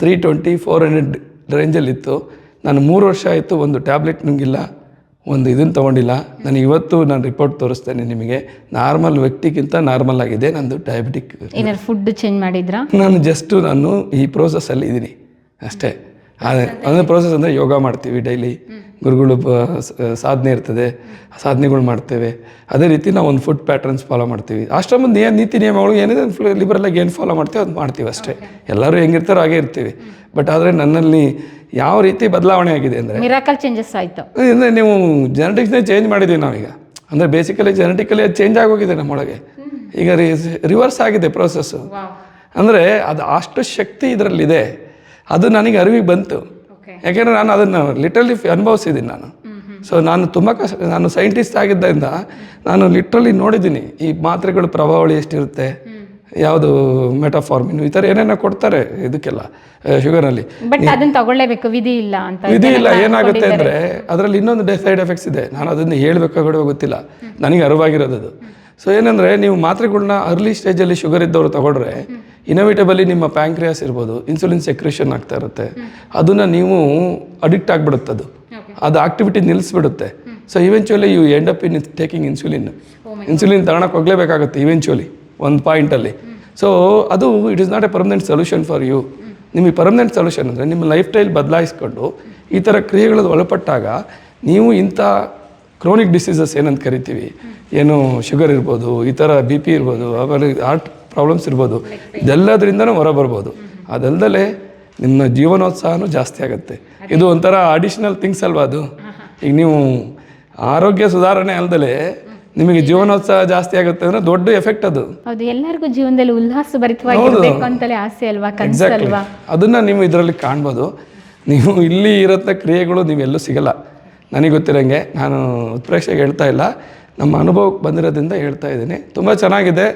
ತ್ರೀ ಟ್ವೆಂಟಿ ಫೋರ್ ಹಂಡ್ರೆಡ್ ರೇಂಜಲ್ಲಿತ್ತು ನಾನು ಮೂರು ವರ್ಷ ಆಯಿತು ಒಂದು ಟ್ಯಾಬ್ಲೆಟ್ ನುಂಗಿಲ್ಲ. ಒಂದು ಇದನ್ನು ತೊಗೊಂಡಿಲ್ಲ. ನಾನು ಇವತ್ತು ನಾನು ರಿಪೋರ್ಟ್ ತೋರಿಸ್ತೇನೆ ನಿಮಗೆ. ನಾರ್ಮಲ್ ವ್ಯಕ್ತಿಗಿಂತ ನಾರ್ಮಲ್ ಆಗಿದೆ ನಂದು ಡಯಾಬಿಟಿಕ್ ಏನಾದ್ರು ಫುಡ್ ಚೇಂಜ್ ಮಾಡಿದ್ರಾ? ನಾನು ಜಸ್ಟ್ ನಾನು ಈ ಪ್ರೋಸೆಸ್ಸಲ್ಲಿ ಇದ್ದೀನಿ. ಅಷ್ಟೇ. ಅಂದರೆ ಪ್ರೋಸೆಸ್ ಅಂದರೆ ಯೋಗ ಮಾಡ್ತೀವಿ ಡೈಲಿ ಗುರುಗಳು ಸಾಧನೆ ಇರ್ತದೆ. ಆ ಸಾಧನೆಗಳು ಮಾಡ್ತೇವೆ. ಅದೇ ರೀತಿ ನಾವು ಒಂದು ಫುಡ್ ಪ್ಯಾಟರ್ನ್ಸ್ ಫಾಲೋ ಮಾಡ್ತೀವಿ. ಆಶ್ರಮದ ಏನು ನೀತಿ ನಿಯಮಗಳು ಏನಿದೆ ಲಿಬರಲಾಗಿ ಏನು ಫಾಲೋ ಮಾಡ್ತೀವಿ ಅದು ಮಾಡ್ತೀವಿ ಅಷ್ಟೇ. ಎಲ್ಲರೂ ಹೆಂಗಿರ್ತಾರೋ ಹಾಗೆ ಇರ್ತೀವಿ. ಬಟ್ ಆದರೆ ನನ್ನಲ್ಲಿ ಯಾವ ರೀತಿ ಬದಲಾವಣೆ ಆಗಿದೆ ಅಂದರೆ ಮಿರಾಕಲ್ ಚೇಂಜಸ್ ಆಯಿತು. ಅಂದರೆ ನೀವು ಜೆನೆಟಿಕ್ಸ್ನೇ ಚೇಂಜ್ ಮಾಡಿದ್ದೀವಿ ನಾವೀಗ. ಅಂದರೆ ಬೇಸಿಕಲಿ ಜೆನೆಟಿಕಲಿ ಅದು ಚೇಂಜ್ ಆಗೋಗಿದೆ ನಮ್ಮೊಳಗೆ ಈಗ ರಿವರ್ಸ್ ಆಗಿದೆ ಪ್ರೋಸೆಸ್ಸು ಅಂದರೆ ಅದು ಅಷ್ಟು ಶಕ್ತಿ ಇದರಲ್ಲಿದೆ. ಅದು ನನಗೆ ಅರಿವಿಗೆ ಬಂತು. ಯಾಕೆಂದರೆ ನಾನು ಅದನ್ನು ಲಿಟ್ರಲಿ ಅನುಭವಿಸಿದ್ದೀನಿ ನಾನು. ಸೊ ನಾನು ತುಂಬ ಕಷ್ಟ ನಾನು ಸೈಂಟಿಸ್ಟ್ ಆಗಿದ್ದರಿಂದ ನಾನು ಲಿಟ್ರಲಿ ನೋಡಿದ್ದೀನಿ ಈ ಮಾತ್ರೆಗಳ ಪ್ರಭಾವಳಿ ಎಷ್ಟಿರುತ್ತೆ ಯಾವುದು ಮೆಟಾಫಾರ್ಮಿನ್ ಈ ಥರ ಏನೇನೋ ಕೊಡ್ತಾರೆ ಇದಕ್ಕೆಲ್ಲ ಶುಗರಲ್ಲಿ ತಗೊಳ್ಳೇಬೇಕು ವಿಧಿ ಇಲ್ಲ ಅಂತ ವಿಧಿ ಇಲ್ಲ ಏನಾಗುತ್ತೆ ಅಂದರೆ ಅದರಲ್ಲಿ ಇನ್ನೊಂದು ಸೈಡ್ ಎಫೆಕ್ಟ್ಸ್ ಇದೆ. ನಾನು ಅದನ್ನು ಹೇಳಬೇಕಾಗೋ ಗೊತ್ತಿಲ್ಲ. ನನಗೆ ಅರಿವಾಗಿರೋದು ಅದು. ಸೊ ಏನಂದರೆ ನೀವು ಮಾತ್ರೆಗಳನ್ನ ಅರ್ಲಿ ಸ್ಟೇಜಲ್ಲಿ ಶುಗರ್ ಇದ್ದವರು ತಗೊಂಡ್ರೆ ಇನೋವೇಟಬಲಿ ನಿಮ್ಮ ಪ್ಯಾಂಕ್ರಿಯಾಸ್ ಇರ್ಬೋದು ಇನ್ಸುಲಿನ್ ಸೆಕ್ರೇಷನ್ ಆಗ್ತಾ ಇರುತ್ತೆ. ಅದನ್ನು ನೀವು ಅಡಿಕ್ಟ್ ಆಗಿಬಿಡುತ್ತೆ ಅದು. ಅದು activity ನಿಲ್ಲಿಸ್ಬಿಡುತ್ತೆ so eventually you end up in taking insulin insulin ತಗೊಳಕ್ಕೆ ಹೋಗಲೇಬೇಕಾಗುತ್ತೆ ಇವೆಂಚುಲಿ ಒಂದು ಪಾಯಿಂಟಲ್ಲಿ ಸೊ ಅದು it is not a permanent solution for you ನಿಮಗೆ ಪರ್ಮನೆಂಟ್ ಸೊಲ್ಯೂಷನ್ ಅಂದರೆ ನಿಮ್ಮ ಲೈಫ್ ಸ್ಟೈಲ್ ಬದಲಾಯಿಸ್ಕೊಂಡು ಈ ಥರ ಕ್ರಿಯೆಗಳಲ್ಲಿ ಒಳಪಟ್ಟಾಗ ನೀವು ಇಂಥ ಕ್ರೋನಿಕ್ ಡಿಸೀಸಸ್ ಏನಂತ ಕರಿತೀವಿ. ಏನು ಶುಗರ್ ಇರ್ಬೋದು ಈ ಥರ ಬಿ ಪಿ ಇರ್ಬೋದು ಆಮೇಲೆ ಹಾರ್ಟ್ ಪ್ರಾಬ್ಲಮ್ಸ್ ಇರ್ಬೋದು ಇದೆಲ್ಲದರಿಂದನೂ ಹೊರ ಬರ್ಬೋದು. ಅದಲ್ಲದೆ ನಿಮ್ಮ ಜೀವನೋತ್ಸಾಹನೂ ಜಾಸ್ತಿ ಆಗುತ್ತೆ. ಇದು ಒಂಥರ ಅಡಿಷ್ನಲ್ ಥಿಂಗ್ಸ್ ಅಲ್ವಾ ಅದು? ಈಗ ನೀವು ಆರೋಗ್ಯ ಸುಧಾರಣೆ ಅಲ್ದಲೇ ನಿಮಗೆ ಜೀವನೋತ್ಸಾಹ ಜಾಸ್ತಿ ಆಗುತ್ತೆ ಅಂದ್ರೆ ದೊಡ್ಡ ಎಫೆಕ್ಟ್ ಅದು. ಹೌದು ಎಲ್ಲರಿಗೂ ಜೀವನದಲ್ಲಿ ಉಲ್ಲಾಸ ಭರಿತವಾಗಿರಬೇಕು ಅಂತಲೇ ಆಸೆ ಅಲ್ವಾ ಕನಸು ಅಲ್ವಾ ಅದನ್ನ ನೀವು ಇದರಲ್ಲಿ ಕಾಣ್ಬೋದು. ನೀವು ಇಲ್ಲಿ ಇರತ್ತ ಕ್ರಿಯೆಗಳು ನೀವೆಲ್ಲೂ ಸಿಗಲ್ಲ. ನನಗೆ ಗೊತ್ತಿರೋಂಗೆ ನಾನು ಉತ್ಪ್ರೇಕ್ಷೆಗೆ ಹೇಳ್ತಾ ಇಲ್ಲ. ನಮ್ಮ ಅನುಭವಕ್ಕೆ ಬಂದಿರೋದ್ರಿಂದ ಹೇಳ್ತಾ ಇದ್ದೀನಿ. ತುಂಬ ಚೆನ್ನಾಗಿದೆ.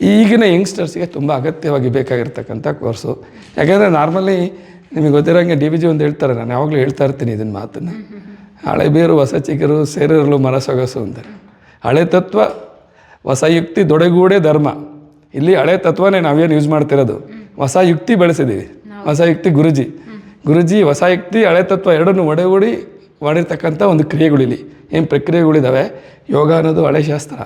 ಈಗಿನ ಯಂಗ್ಸ್ಟರ್ಸ್ಗೆ ತುಂಬ ಅಗತ್ಯವಾಗಿ ಬೇಕಾಗಿರ್ತಕ್ಕಂಥ ಕೋರ್ಸು ಯಾಕೆಂದರೆ ನಾರ್ಮಲಿ ನಿಮಗೆ ಗೊತ್ತಿರೋಂಗೆ ಡಿ ಬಿ ಜಿ ಒಂದು ಹೇಳ್ತಾರೆ ನಾನು ಯಾವಾಗಲೂ ಹೇಳ್ತಾ ಇರ್ತೀನಿ ಇದನ್ನ ಮಾತನ್ನು. ಹಳೆ ಬೇರು ಹೊಸ ಚಿಕ್ಕರು ಸೇರಿರಲು ಮರ ಸೊಗಸು ಅಂತಾರೆ ಹಳೆ ತತ್ವ ಹೊಸ ಯುಕ್ತಿ ದೊಡೆಗೂಡೆ ಧರ್ಮ. ಇಲ್ಲಿ ಹಳೆ ತತ್ವನೇ ನಾವೇನು ಯೂಸ್ ಮಾಡ್ತಿರೋದು? ಹೊಸ ಯುಕ್ತಿ ಬೆಳೆಸಿದ್ದೀವಿ ಹೊಸ ಯುಕ್ತಿ ಗುರುಜಿ. ಗುರುಜಿ ಹೊಸ ಯುಕ್ತಿ ಹಳೆ ತತ್ವ ಎರಡನ್ನು ಒಡೆಗೂಡಿ ಮಾಡಿರ್ತಕ್ಕಂಥ ಒಂದು ಕ್ರಿಯೆಗಳಿಲ್ಲಿ ಏನು ಪ್ರಕ್ರಿಯೆಗಳಿದ್ದಾವೆ ಯೋಗ ಅನ್ನೋದು ಹಳೆ ಶಾಸ್ತ್ರ.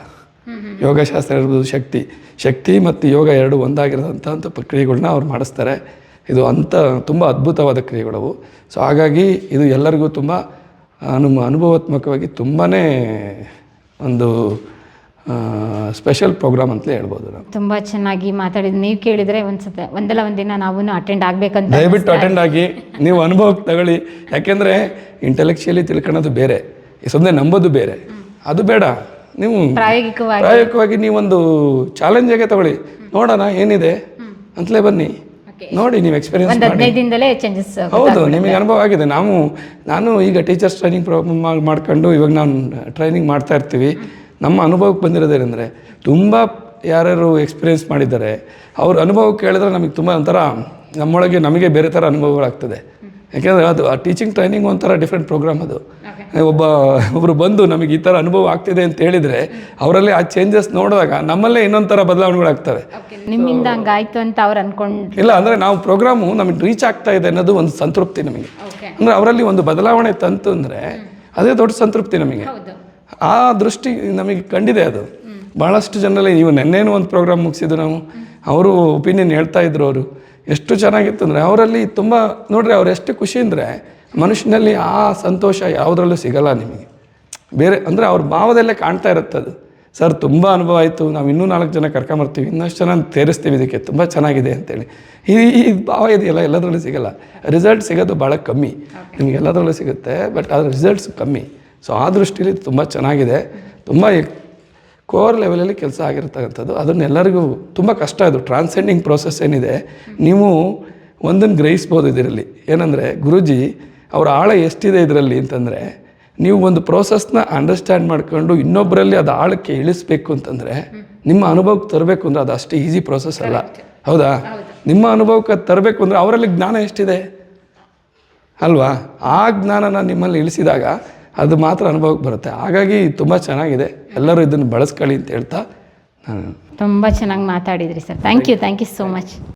ಯೋಗಶಾಸ್ತ್ರ ಇರ್ಬೋದು ಶಕ್ತಿ. ಶಕ್ತಿ ಮತ್ತು ಯೋಗ ಎರಡು ಒಂದಾಗಿರೋದಂಥ ಅಂಥ ಪ್ರಕ್ರಿಯೆಗಳನ್ನ ಅವ್ರು ಮಾಡಿಸ್ತಾರೆ. ಇದು ಅಂಥ ತುಂಬ ಅದ್ಭುತವಾದ ಕ್ರಿಯೆಗಳವು ಸೊ ಹಾಗಾಗಿ ಇದು ಎಲ್ಲರಿಗೂ ತುಂಬ ಅನು ಅನುಭವಾತ್ಮಕವಾಗಿ ತುಂಬಾ ಒಂದು ಸ್ಪೆಷಲ್ ಪ್ರೋಗ್ರಾಮ್ ಅಂತಲೇ ಹೇಳ್ಬೋದು ನಾವು. ತುಂಬಾ ಚೆನ್ನಾಗಿ ಮಾತಾಡಿದ್ ನೀವು ಕೇಳಿದ್ರೆ ಒಂದ್ಸತ ಒಂದಲ್ಲ ಒಂದಿನ ನಾವು ಅಟೆಂಡ್ ಆಗ್ಬೇಕಂತ ದಯವಿಟ್ಟು ಅಟೆಂಡ್ ಆಗಿ ನೀವು ಅನುಭವಕ್ಕೆ ತಗೊಳ್ಳಿ. ಯಾಕೆಂದರೆ ಇಂಟೆಲೆಕ್ಚುಯಲಿ ತಿಳ್ಕೊಳ್ಳೋದು ಬೇರೆ ಸುಮ್ಮನೆ ನಂಬೋದು ಬೇರೆ. ಅದು ಬೇಡ. ನೀವು ಪ್ರಾಯೋಗಿಕವಾಗಿ. ಪ್ರಾಯೋಗಿಕವಾಗಿ ನೀವೊಂದು ಚಾಲೆಂಜಾಗೆ ತಗೊಳ್ಳಿ. ನೋಡೋಣ ಏನಿದೆ ಅಂತಲೇ ಬನ್ನಿ. ನೋಡಿ ನೀವು ಎಕ್ಸ್ಪೀರಿಯನ್ಸ್ ಚೇಂಜಸ್ ಹೌದು ನಿಮಗೆ ಅನುಭವ ಆಗಿದೆ. ನಾವು ನಾನು ಈಗ ಟೀಚರ್ಸ್ ಟ್ರೈನಿಂಗ್ ಪ್ರೋಗ್ರಾಮ್ ಮಾಡ್ಕೊಂಡು ಇವಾಗ ನಾನು ಟ್ರೈನಿಂಗ್ ಮಾಡ್ತಾ ಇರ್ತೀವಿ. ನಮ್ಮ ಅನುಭವಕ್ಕೆ ಬಂದಿರೋದೇನೆಂದರೆ ತುಂಬ ಯಾರ್ಯಾರು ಎಕ್ಸ್ಪೀರಿಯೆನ್ಸ್ ಮಾಡಿದ್ದಾರೆ ಅವ್ರ ಅನುಭವ ಕೇಳಿದ್ರೆ ನಮಗೆ ತುಂಬ ಒಂಥರ ನಮ್ಮೊಳಗೆ ನಮಗೆ ಬೇರೆ ಥರ ಅನುಭವಗಳಾಗ್ತದೆ. ಯಾಕೆಂದರೆ ಅದು ಆ ಟೀಚಿಂಗ್ ಟ್ರೈನಿಂಗ್ ಒಂಥರ ಡಿಫ್ರೆಂಟ್ ಪ್ರೋಗ್ರಾಮ್ ಅದು. ಒಬ್ಬ ಒಬ್ಬರು ಬಂದು ನಮಗೆ ಈ ಥರ ಅನುಭವ ಆಗ್ತಿದೆ ಅಂತ ಹೇಳಿದರೆ ಅವರಲ್ಲಿ ಆ ಚೇಂಜಸ್ ನೋಡಿದಾಗ ನಮ್ಮಲ್ಲೇ ಇನ್ನೊಂದು ಥರ ಬದಲಾವಣೆಗಳಾಗ್ತವೆ ನಿಮ್ಮಿಂದ ಹಂಗಾಯ್ತು ಅಂತ ಅವ್ರು ಅನ್ಕೊಂಡು ಇಲ್ಲ ಅಂದರೆ ನಾವು ಪ್ರೋಗ್ರಾಮು ನಮಗೆ ರೀಚ್ ಆಗ್ತಾ ಇದೆ ಅನ್ನೋದು ಒಂದು ಸಂತೃಪ್ತಿ ನಮಗೆ. ಅಂದರೆ ಅವರಲ್ಲಿ ಒಂದು ಬದಲಾವಣೆ ತಂತು ಅಂದರೆ ಅದೇ ದೊಡ್ಡ ಸಂತೃಪ್ತಿ ನಮಗೆ. ಆ ದೃಷ್ಟಿ ನಮಗೆ ಕಂಡಿದೆ ಅದು. ಭಾಳಷ್ಟು ಜನರಲ್ಲಿ ನೀವು ನೆನ್ನೇನು ಒಂದು ಪ್ರೋಗ್ರಾಮ್ ಮುಗಿಸಿದ್ರು ನಾವು, ಅವರು ಒಪಿನಿಯನ್ ಹೇಳ್ತಾ ಇದ್ರು ಅವರು. ಎಷ್ಟು ಚೆನ್ನಾಗಿತ್ತು ಅಂದರೆ ಅವರಲ್ಲಿ ತುಂಬ, ನೋಡ್ರಿ ಅವ್ರು ಎಷ್ಟು ಖುಷಿ ಅಂದರೆ ಮನುಷ್ಯನಲ್ಲಿ ಆ ಸಂತೋಷ ಯಾವುದರಲ್ಲೂ ಸಿಗಲ್ಲ ನಿಮಗೆ. ಬೇರೆ, ಅಂದರೆ ಅವ್ರ ಭಾವದಲ್ಲೇ ಕಾಣ್ತಾ ಇರುತ್ತೆ ಅದು. ಸರ್, ತುಂಬ ಅನುಭವ ಆಯಿತು, ನಾವು ಇನ್ನೂ ನಾಲ್ಕು ಜನ ಕರ್ಕೊಂಬರ್ತೀವಿ, ಇನ್ನಷ್ಟು ಜನ ತೇರಿಸ್ತೀವಿ ಇದಕ್ಕೆ, ತುಂಬ ಚೆನ್ನಾಗಿದೆ ಅಂತೇಳಿ. ಈ ಈ ಭಾವ ಇದೆಯಲ್ಲ, ಎಲ್ಲದರಲ್ಲೂ ಸಿಗಲ್ಲ. ರಿಸಲ್ಟ್ ಸಿಗೋದು ಭಾಳ ಕಮ್ಮಿ. ನಿಮಗೆ ಎಲ್ಲದರಲ್ಲೂ ಸಿಗುತ್ತೆ, ಬಟ್ ಅದ್ರ ರಿಸಲ್ಟ್ಸ್ ಕಮ್ಮಿ. ಸೊ ಆ ದೃಷ್ಟಿಯಲ್ಲಿ ತುಂಬ ಚೆನ್ನಾಗಿದೆ. ತುಂಬ ಕೋರ್ ಲೆವೆಲಲ್ಲಿ ಕೆಲಸ ಆಗಿರ್ತಕ್ಕಂಥದ್ದು. ಅದನ್ನೆಲ್ಲರಿಗೂ ತುಂಬ ಕಷ್ಟ ಇದು ಟ್ರಾನ್ಸೆಂಡಿಂಗ್ ಪ್ರೋಸೆಸ್ ಏನಿದೆ ನೀವು ಒಂದನ್ನು ಗ್ರಹಿಸ್ಬೋದು ಇದರಲ್ಲಿ. ಏನಂದರೆ ಗುರುಜಿ ಅವರ ಆಳ ಎಷ್ಟಿದೆ ಇದರಲ್ಲಿ ಅಂತಂದರೆ ನೀವು ಒಂದು ಪ್ರೋಸೆಸ್ನ ಅಂಡರ್ಸ್ಟ್ಯಾಂಡ್ ಮಾಡ್ಕೊಂಡು ಇನ್ನೊಬ್ಬರಲ್ಲಿ ಅದು ಆಳಕ್ಕೆ ಇಳಿಸ್ಬೇಕು ಅಂತಂದರೆ ನಿಮ್ಮ ಅನುಭವಕ್ಕೆ ತರಬೇಕು ಅಂದರೆ ಅದು ಅಷ್ಟು ಈಸಿ ಪ್ರೋಸೆಸ್ ಅಲ್ಲ. ಹೌದಾ. ನಿಮ್ಮ ಅನುಭವಕ್ಕೆ ಅದು ತರಬೇಕು ಅಂದರೆ ಅವರಲ್ಲಿ ಜ್ಞಾನ ಎಷ್ಟಿದೆ? ಅಲ್ವಾ? ಆ ಜ್ಞಾನನ ನಿಮ್ಮಲ್ಲಿ ಇಳಿಸಿದಾಗ ಅದು ಮಾತ್ರ ಅನುಭವಕ್ಕೆ ಬರುತ್ತೆ. ಹಾಗಾಗಿ ತುಂಬ ಚೆನ್ನಾಗಿದೆ. ಎಲ್ಲರೂ ಇದನ್ನು ಬಳಸ್ಕೊಳ್ಳಿ ಅಂತ ಹೇಳ್ತಾ ನಾನು ತುಂಬ ಚೆನ್ನಾಗಿ ಮಾತಾಡಿದ್ರಿ sir. Thank you thank you so much